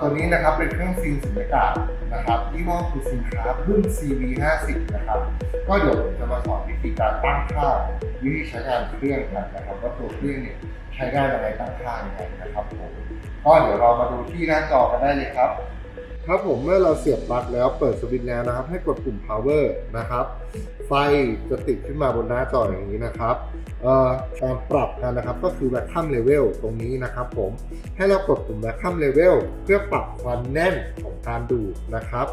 ตัวนี้นะครับเป็นเครื่องซีนสุญญากาศนะครับยี่ห้อคูซินครารุ่น CV50 นะครับก็เดี๋ยวผมจะมาสอนวิธีการตั้งค่าวิธีใช้งานเครื่องกันนะครับว่าตัวเครื่องเนี่ยใช้งานยังไรตั้งค่ายังไงนะครับผมก็เดี๋ยวเรามาดูที่หน้าจอกันได้เลยครับ ครับผมเมื่อเราเสียบปลั๊กแล้วเปิดสวิตช์แล้วนะครับ ให้กดปุ่ม power นะครับ ไฟจะติดขึ้นมาบนหน้าจออย่างนี้นะครับเอ่อการปรับกันนะครับก็คือ vacuum level ตรงนี้นะครับผมให้เรากดปุ่ม vacuum level เพื่อปรับความแน่นของการดูดนะครับ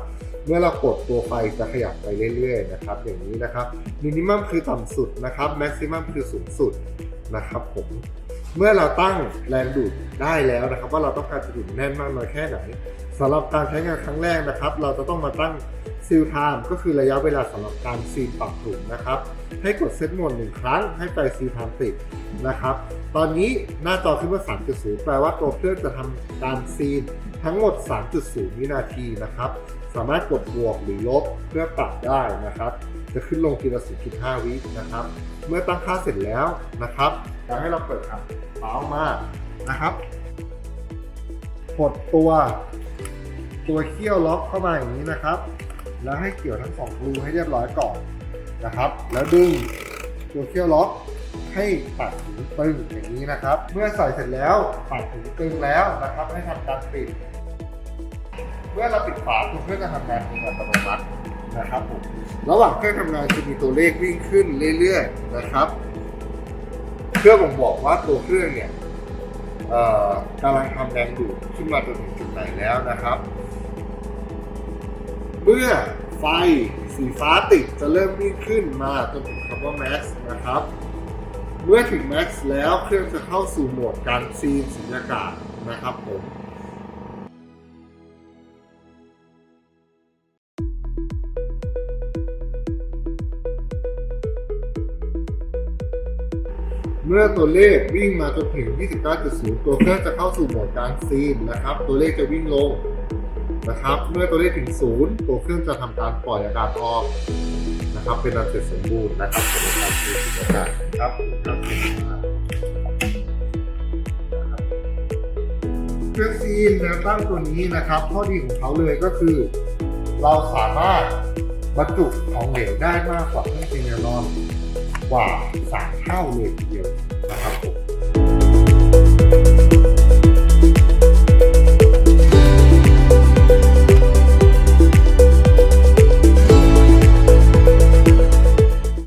เมื่อเรากดตัวไฟจะขยับไปเรื่อยๆนะครับ อย่างนี้นะครับ minimum คือต่ำสุดนะครับ maximum คือสูงสุดนะครับผม เมื่อเราตั้งแรงดูดได้แล้วนะครับ ว่าเราต้องการจะดูดแน่นมากน้อยแค่ไหนสำหรับการใช้งานครั้งแรกนะครับ เราจะต้องมาตั้งซีลไทม์ก็คือระยะเวลาสำหรับการซีลปรับถุงนะครับ ให้กดเซตโหมดหนึ่งครั้งให้ไฟซีลไทม์ติดนะครับ ตอนนี้หน้าจอขึ้นว่า 3.0 แปลว่าตัวเครื่องจะทำการซีลทั้งหมด 3.0 วินาทีนะครับ สามารถกดบวกหรือลบเพื่อปรับได้นะครับ จะขึ้นลงทีละ0.5 วินะครับ เมื่อตั้งค่าเสร็จแล้วนะครับอยากให้เราเปิดครับเมามานะครับกดตัว ตัวเขี้ยวล็อกเข้ามาอย่างนี้นะครับ แล้วให้เกี่ยวทั้งสองรูให้เรียบร้อยก่อนนะครับ แล้วดึงตัวเขี้ยวล็อกให้ปัดถึงตึงอย่างนี้นะครับ เมื่อใส่เสร็จแล้วปัดถึงตึงแล้วนะครับ ให้ทำการปิด เมื่อเราปิดฝาตัวเครื่องจะทำงานเองอัตโนมัตินะครับผมระหว่างเครื่องทำงานจะมีตัวเลขวิ่งขึ้นเรื่อยๆนะครับเพื่อบ่งบอกว่าตัวเครื่องเนี่ยเอ่อกำลังทำแรงดูดขึ้นมาจนถึงจุดไหนแล้วนะครับ เมื่อไฟสีฟ้าติดจะเริ่มวิ่งขึ้นมาจนถึงคำว่า max นะครับ เมื่อถึง max แล้วเครื่องจะเข้าสู่โหมดการซีนสุญญากาศนะครับผม เมื่อตัวเลขวิ่งมาจนถึง 29.0 ตัวเครื่องจะเข้าสู่โหมดการซีนนะครับ ตัวเลขจะวิ่งลงนะครับ เมื่อตัวเลขถึง 0 ตัวเครื่องจะทำการปล่อยอากาศออกนะครับ เป็นอันเสร็จสมบูรณ์นะครับสำหรับการซีนอากาศครับครับเครื่องซีนแนวตั้งตัวนี้นะครับ ข้อดีของเขาเลยก็คือ เราสามารถบรรจุของเหลวได้มากกว่าเครื่องซีนแนวนอน กว่า3เท่าเลยทีเดียวนะครับผม